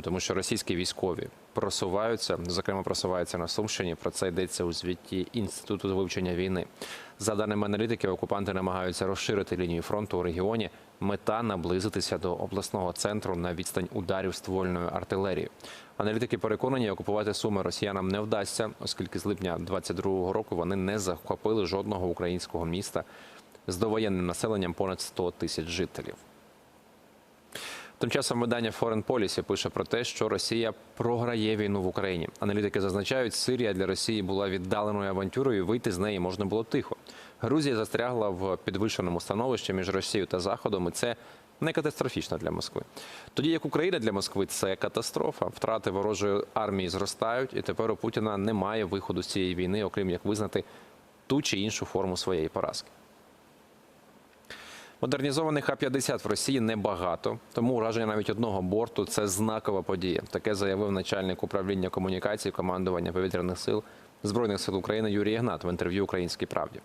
Чому? Тому що російські військові просуваються, зокрема просуваються на Сумщині. Про це йдеться у звіті інституту вивчення війни. За даними аналітиків, окупанти намагаються розширити лінію фронту у регіоні. Мета наблизитися до обласного центру на відстань ударів ствольної артилерії. Аналітики переконані, окупувати суми росіянам не вдасться, оскільки з липня 22-го року вони не захопили жодного українського міста з довоєнним населенням понад 100 тисяч жителів. Тим часом видання Foreign Policy пише про те, що Росія програє війну в Україні. Аналітики зазначають, Сирія для Росії була віддаленою авантюрою, вийти з неї можна було тихо. Грузія застрягла в підвищеному становищі між Росією та Заходом, і це не катастрофічно для Москви. Тоді як Україна для Москви це катастрофа. Втрати ворожої армії зростають, і тепер у Путіна немає виходу з цієї війни, окрім як визнати ту чи іншу форму своєї поразки. Модернізованих А-50 в Росії небагато, тому ураження навіть одного борту це знакова подія. Таке заявив начальник управління комунікацій командування повітряних сил Збройних сил України Юрій Ігнат в інтерв'ю Українській правді.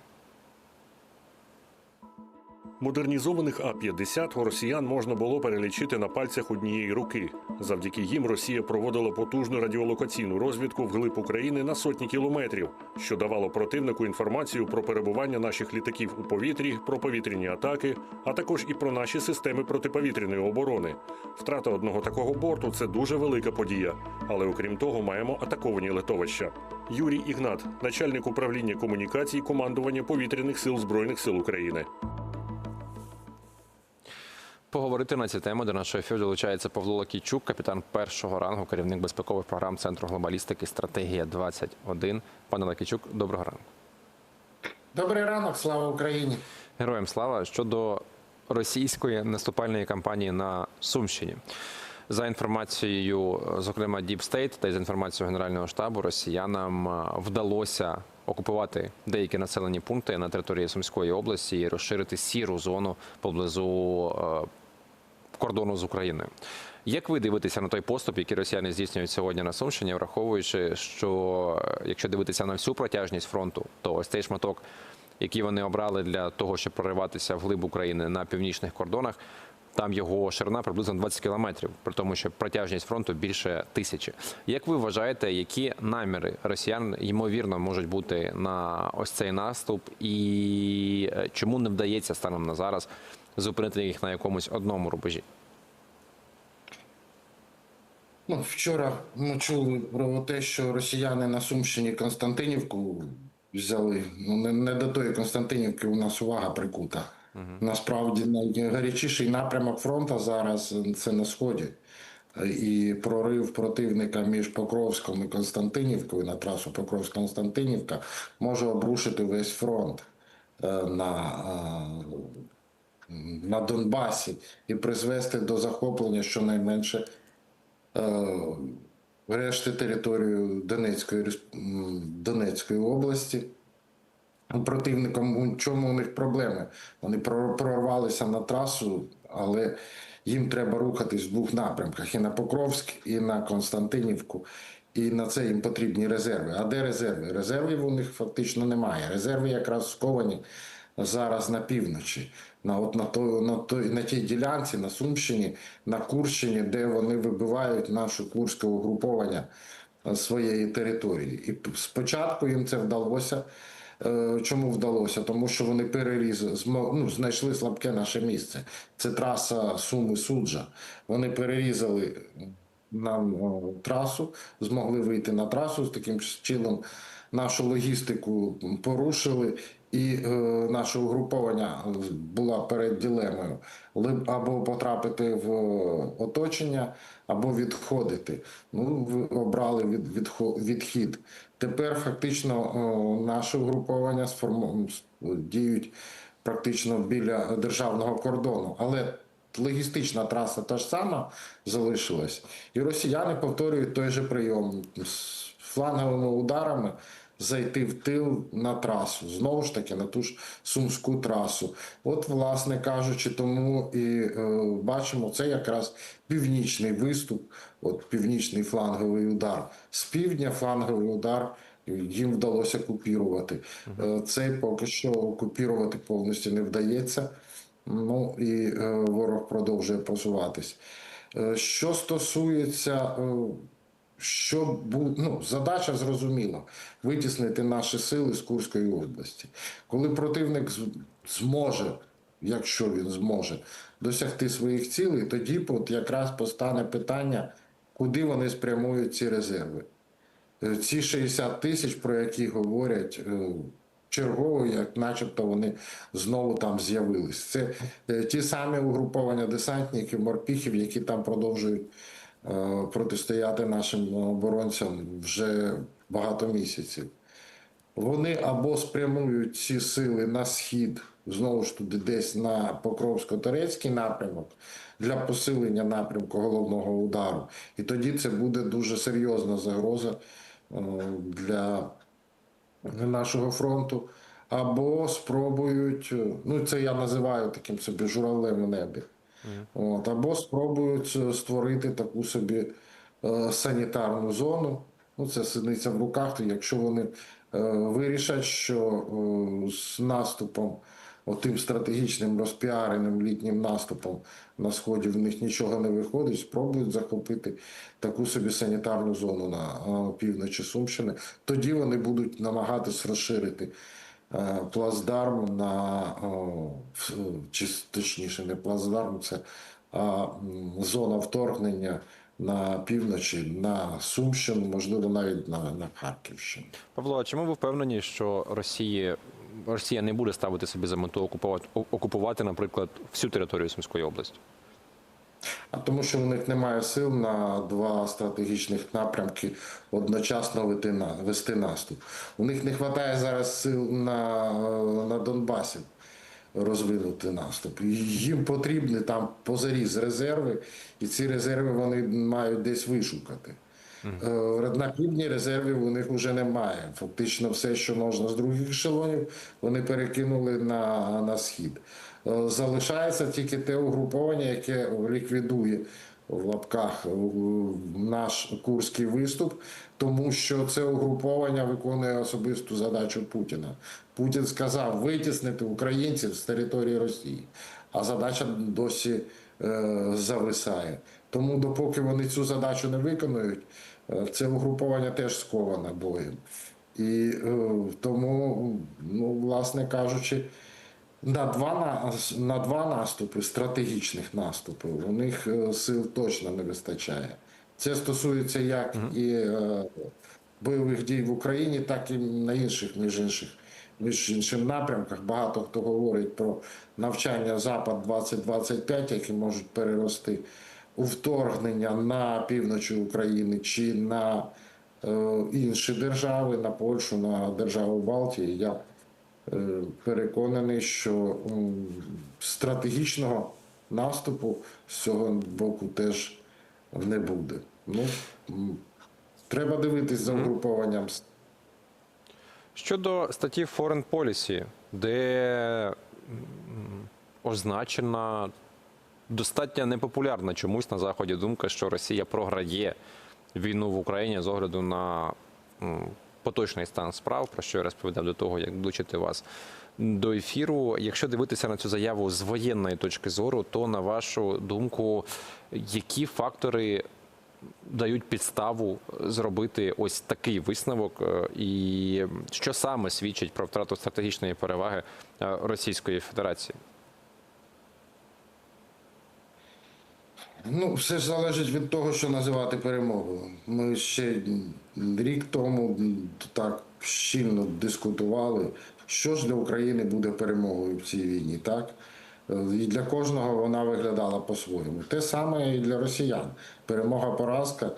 Модернізованих А-50 у росіян можна було перелічити на пальцях однієї руки. Завдяки їм Росія проводила потужну радіолокаційну розвідку вглиб України на сотні кілометрів, що давало противнику інформацію про перебування наших літаків у повітрі, про повітряні атаки, а також і про наші системи протиповітряної оборони. Втрата одного такого борту це дуже велика подія. Але окрім того, маємо атаковані литовища. Юрій Ігнат, начальник управління комунікацій командування повітряних сил збройних сил України. Поговорити на ці теми до нашого ефіру долучається Павло Лакійчук, капітан першого рангу, керівник безпекових програм Центру глобалістики Стратегія 21 Пане Лакійчук, доброго ранку. Добрий ранок, слава Україні. Героям слава щодо російської наступальної кампанії на Сумщині. За інформацією, зокрема, Deep State та за інформацією Генерального штабу, росіянам е, вдалося окупувати деякі населені пункти на території Сумської області і розширити сіру зону поблизу е, кордону з Україною. Як ви дивитеся на той поступ, який росіяни здійснюють сьогодні на Сумщині, враховуючи, що е, якщо дивитися на всю протяжність фронту, то ось цей шматок, який вони обрали для того, щоб прориватися вглиб України на північних кордонах, там його ширина приблизно 20 кілометрів, при тому, що протяжність фронту більше тисячі. Як ви вважаєте, які наміри росіян ймовірно можуть бути на ось цей наступ, і е, чому не вдається станом на зараз зупинити їх на якомусь одному рубежі? Ну, вчора ми чули про те, що росіяни на Сумщині Константинівку взяли. Ну, не, не до тої Константинівки у нас увага прикута. Насправді найгарячіший напрямок фронту зараз це на сході. І прорив противника між Покровськом і Константинівкою на трасу Покровськ-Константинівка може обрушити весь фронт е, на, е, на Донбасі і призвести до захоплення щонайменше е, решти територію Донецької, Донецької області. Противникам у чому у них проблеми? Вони прорвалися на трасу, але їм треба рухатись в двох напрямках: і на Покровськ, і на Константинівку. І на це їм потрібні резерви. А де резерви? Резервів у них фактично немає. Резерви якраз сковані зараз на півночі, на от на той, на той на тій ділянці, на Сумщині, на Курщині, де вони вибивають наше курське угруповання е, своєї території. І спочатку їм це вдалося. Е, Чому вдалося? Тому що вони переріз ну, знайшли слабке наше місце. Це траса Суми Суджа. Вони перерізали нам трасу, змогли вийти на трасу з таким чином. Нашу логістику порушили, і е, наше угруповання була перед дилемою Либ- або потрапити в оточення, або відходити. Ну, обрали від, відхо- відхід. Тепер фактично о, наше угруповання сформу... діють практично біля державного кордону. Але логістична траса та ж сама залишилась. І росіяни повторюють той же прийом з фланговими ударами зайти в тил на трасу, знову ж таки на ту ж сумську трасу. От, власне кажучи, тому і е, бачимо це якраз північний виступ, от північний фланговий удар. З півдня фланговий удар. Їм вдалося купірувати. Е, Цей поки що окупірувати повністю не вдається. Ну і е, ворог продовжує просуватись. Е, Що стосується, що ну, задача зрозуміла витіснити наші сили з Курської області. Коли противник зможе, якщо він зможе, досягти своїх цілей, тоді от якраз постане питання, куди вони спрямують ці резерви. Е, Ці 60 тисяч, про які говорять е, чергово, як начебто вони знову там з'явились. Це е, ті самі угруповання десантників, морпіхів, які там продовжують протистояти нашим оборонцям вже багато місяців. Вони або спрямують ці сили на схід, знову ж туди, десь на Покровсько-Торецький напрямок для посилення напрямку головного удару. І тоді це буде дуже серйозна загроза е, для нашого фронту. Або спробують, е, ну це я називаю таким собі журавлем у небі. От, або спробують е, створити таку собі е, санітарну зону. Ну, це синиця в руках, то якщо вони е, вирішать, що е, з наступом, отим стратегічним розпіареним літнім наступом на сході в них нічого не виходить, спробують захопити таку собі санітарну зону на е, півночі Сумщини. Тоді вони будуть намагатись розширити плацдарм на чи точніше не плацдарм, це зона вторгнення на півночі, на Сумщину, можливо, навіть на, на Харківщину. Павло, а чому ви впевнені, що Росії, Росія не буде ставити собі за мету окупувати, окупувати, наприклад, всю територію Сумської області? А тому, що в них немає сил на два стратегічних напрямки одночасно вести, наступ. У них не вистачає зараз сил на, на Донбасі розвинути наступ. Їм потрібні там позаріз резерви, і ці резерви вони мають десь вишукати. Е, На півдні резервів у них вже немає. Фактично, все, що можна з других ешелонів, вони перекинули на, на схід. Е, Залишається тільки те угруповання, яке ліквідує в лапках наш курський виступ, тому що це угруповання виконує особисту задачу Путіна. Путін сказав витіснити українців з території Росії, а задача досі е, зависає. Тому допоки вони цю задачу не виконують, е, це угруповання теж сковане боєм. І е, тому, ну, власне кажучи, на два, на, на два наступи, стратегічних наступи, у них е, сил точно не вистачає. Це стосується як і е, бойових дій в Україні, так і на інших, між інших, між іншим напрямках. Багато хто говорить про навчання Запад 2025, які можуть перерости у вторгнення на півночі України чи на е, інші держави, на Польщу, на державу Балтії. Я переконаний, що стратегічного наступу з цього боку теж не буде. Ну, треба дивитись за угрупованням. Щодо статті Foreign Policy, де означена достатньо непопулярна чомусь на Заході думка, що Росія програє війну в Україні з огляду на поточний стан справ, про що я розповідав до того, як долучити вас до ефіру. Якщо дивитися на цю заяву з воєнної точки зору, то на вашу думку, які фактори дають підставу зробити ось такий висновок, е, і що саме свідчить про втрату стратегічної переваги е, Російської Федерації? Ну, все ж залежить від того, що називати перемогою. Ми ще рік тому так щільно дискутували, що ж для України буде перемогою в цій війні, так? І для кожного вона виглядала по-своєму. Те саме і для росіян. Перемога-поразка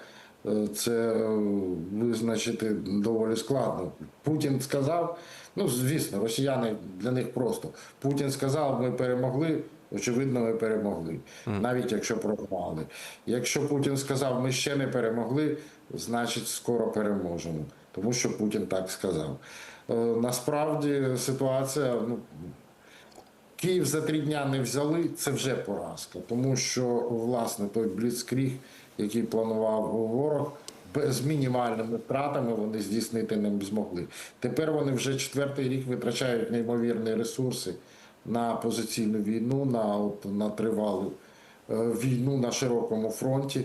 е, це е, визначити доволі складно. Путін сказав, ну звісно, росіяни для них просто. Путін сказав, ми перемогли. Очевидно, ми перемогли, навіть якщо програли. Якщо Путін сказав, ми ще не перемогли, значить скоро переможемо, тому що Путін так сказав. Е, Насправді ситуація, ну Київ за три дня не взяли, це вже поразка, тому що власне той бліцкріг, який планував ворог, без мінімальними втратами вони здійснити не змогли. Тепер вони вже четвертий рік витрачають неймовірні ресурси на позиційну війну, на, от, на тривалу е, війну на широкому фронті.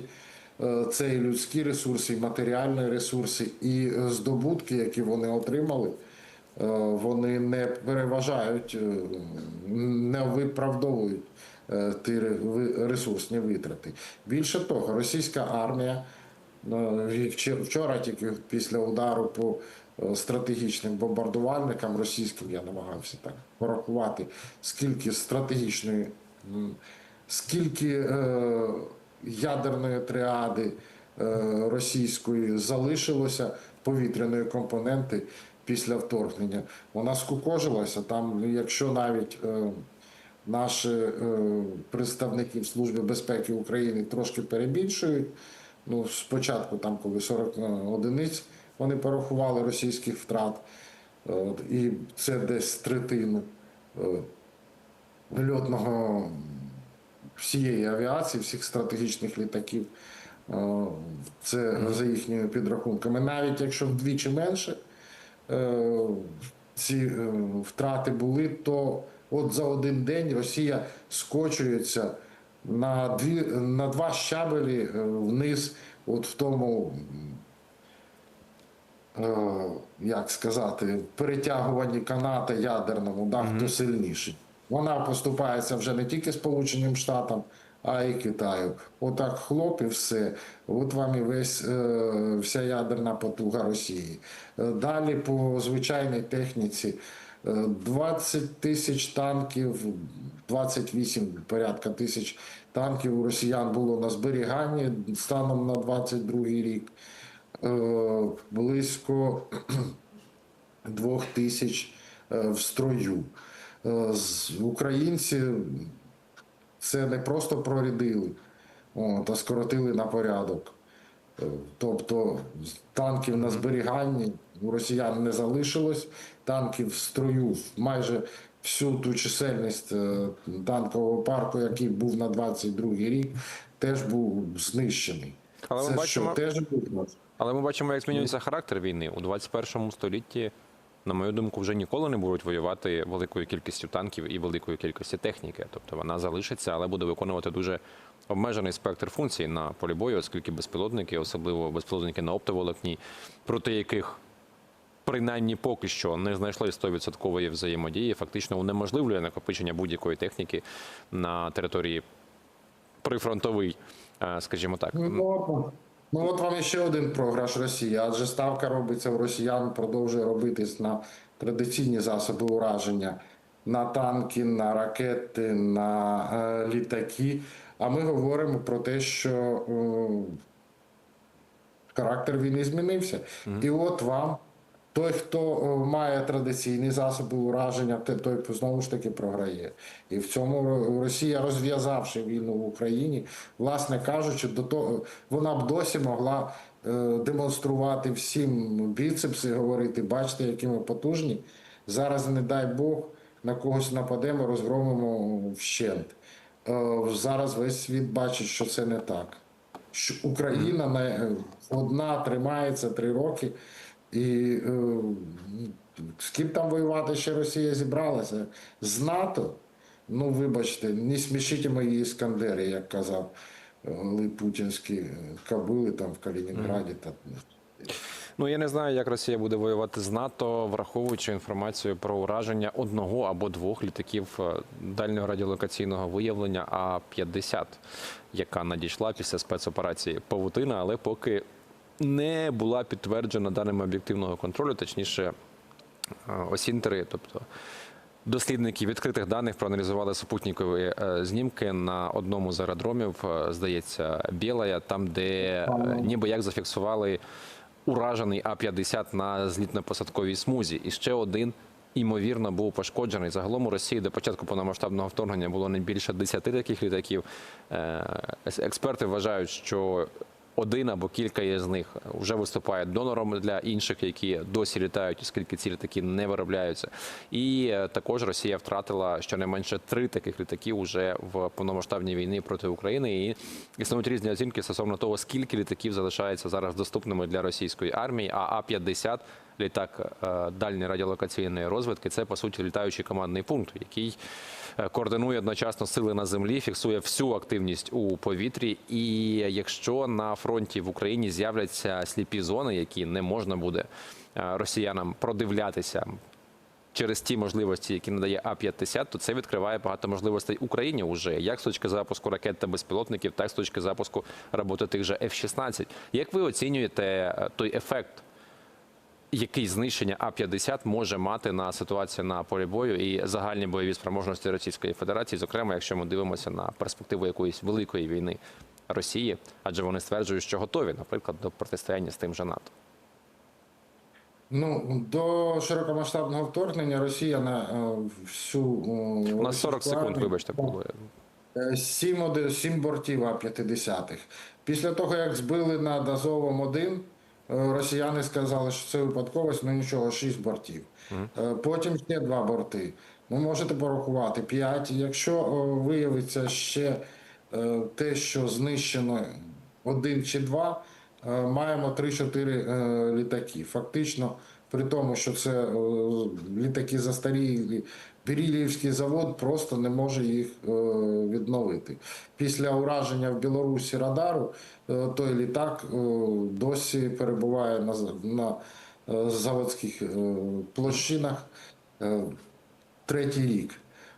Е, Це і людські ресурси, і матеріальні ресурси, і е, здобутки, які вони отримали, вони не переважають, не виправдовують ті ресурсні витрати. Більше того, російська армія вчора, тільки після удару по стратегічним бомбардувальникам російським, я намагався так порахувати, скільки стратегічної, скільки е, ядерної тріади е, російської залишилося повітряної компоненти після вторгнення. Вона скукожилася там, якщо навіть е, наші е, представники в Службі безпеки України трошки перебільшують. Ну, спочатку, там, коли 40 одиниць вони порахували російських втрат, е, і це десь третину е, льотного всієї авіації, всіх стратегічних літаків. Е, Це за їхніми підрахунками. Навіть якщо вдвічі менше ці втрати були, то от за один день Росія скочується на, дві, на два щабелі вниз, от в тому, як сказати, перетягуванні каната ядерному, да, хто сильніший. Вона поступається вже не тільки Сполученим Штатам, а й Китаю. Отак хлоп і все. От вам і весь е, вся ядерна потуга Росії. Е, Далі по звичайній техніці. е, 20 тисяч танків, 28 порядка тисяч танків у росіян було на зберіганні станом на 22 рік. Е, Близько двох тисяч е, в строю. Е, Українці це не просто прорядили, а скоротили на порядок. Тобто танків на зберіганні у росіян не залишилось, танків в строю майже всю ту чисельність танкового парку, який був на 22 рік, теж був знищений. Але ми це бачимо- що, теж видно? Але ми бачимо, як змінюється характер війни у 21 столітті. На мою думку, вже ніколи не будуть воювати великою кількістю танків і великою кількістю техніки. Тобто вона залишиться, але буде виконувати дуже обмежений спектр функцій на полі бою, оскільки безпілотники, особливо безпілотники на оптоволокні, проти яких принаймні поки що не знайшли 100% взаємодії, фактично унеможливлює накопичення будь-якої техніки на території прифронтовий, е, скажімо так. Ну, от, вам ще один програш Росії, адже ставка робиться в росіян, продовжує робитись на традиційні засоби ураження, на танки, на ракети, на е, літаки. А ми говоримо про те, що е, характер війни змінився. І от вам. Той, хто е, має традиційні засоби ураження, той знову ж таки програє. І в цьому Росія, розв'язавши війну в Україні, власне кажучи, до того вона б досі могла е, демонструвати всім біцепси, говорити, бачите, які ми потужні. Зараз, не дай Бог, на когось нападемо, розгромимо вщент. Е, Зараз весь світ бачить, що це не так. Що Україна одна тримається три роки. І е, з ким там воювати ще Росія зібралася? З НАТО? Ну, вибачте, не смішіть мої іскандери, як казав е, путінські е, кабили там в Калінінграді. Та, Ну я не знаю, як Росія буде воювати з НАТО, враховуючи інформацію про ураження одного або двох літаків дальнього радіолокаційного виявлення А-50, яка надійшла після спецоперації Павутина, але поки не була підтверджена даними об'єктивного контролю, точніше е, осінтери, тобто. Дослідники відкритих даних проаналізували супутникові е, знімки на одному з аеродромів, е, здається, Білая, там, де ніби як зафіксували уражений А-50 на злітно-посадковій смузі. І ще один, імовірно, був пошкоджений. Загалом у Росії до початку повномасштабного вторгнення було не більше 10 таких літаків. Експерти вважають, що один або кілька із них вже виступає донором для інших, які досі літають, оскільки ці літаки не виробляються. І е, також Росія втратила щонайменше три таких літаків уже в повномасштабній війні проти України. І існують різні оцінки стосовно того, скільки літаків залишається зараз доступними для російської армії. А А-50 літак е, дальньої радіолокаційної розвідки це по суті літаючий командний пункт, який координує одночасно сили на землі, фіксує всю активність у повітрі. І якщо на фронті в Україні з'являться сліпі зони, які не можна буде е, росіянам продивлятися через ті можливості, які надає А-50, то це відкриває багато можливостей Україні уже як з точки запуску ракет та безпілотників, так і з точки запуску роботи тих же F-16. Як ви оцінюєте е, той ефект, який знищення А-50 може мати на ситуацію на полі бою і загальні бойові спроможності Російської Федерації, зокрема, якщо ми дивимося на перспективу якоїсь великої війни Росії, адже вони стверджують, що готові, наприклад, до протистояння з тим же НАТО. Ну, до широкомасштабного вторгнення Росія на е, всю У нас 40 секунд, вибачте. Е, Сім, сім бортів А-50. Після того, як збили над Азовом один, е, росіяни сказали, що це випадковість, ну нічого, шість бортів. Е, Потім ще два борти. Ну, можете порахувати п'ять. Якщо е, виявиться ще е, те, що знищено один чи два, е, маємо 3-4 е, літаки. Фактично, при тому, що це е, літаки застарілі, Берілівський завод просто не може їх е, відновити. Після ураження в Білорусі радару е, той літак е, досі перебуває на, на заводських площинах третій рік.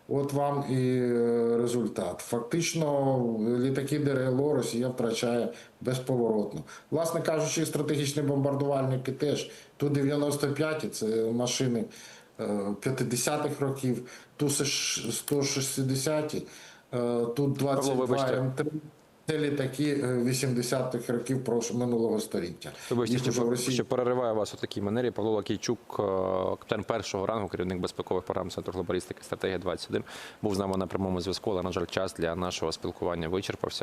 От вам і результат. Фактично, літаки ДРЛО Росія втрачає безповоротно. Власне кажучи, стратегічні бомбардувальники теж ту 95 це машини 50-х років, ту 160-ті, тут 22. М3. Це літаки е, 80-х років прош- минулого століття. Вибачте, що, Росії що перериваю вас у такій манері. Павло Лакійчук, е, капітан першого рангу, керівник безпекових програм Центру глобалістики стратегія 21 був з нами на прямому зв'язку, але на жаль, час для нашого спілкування вичерпався.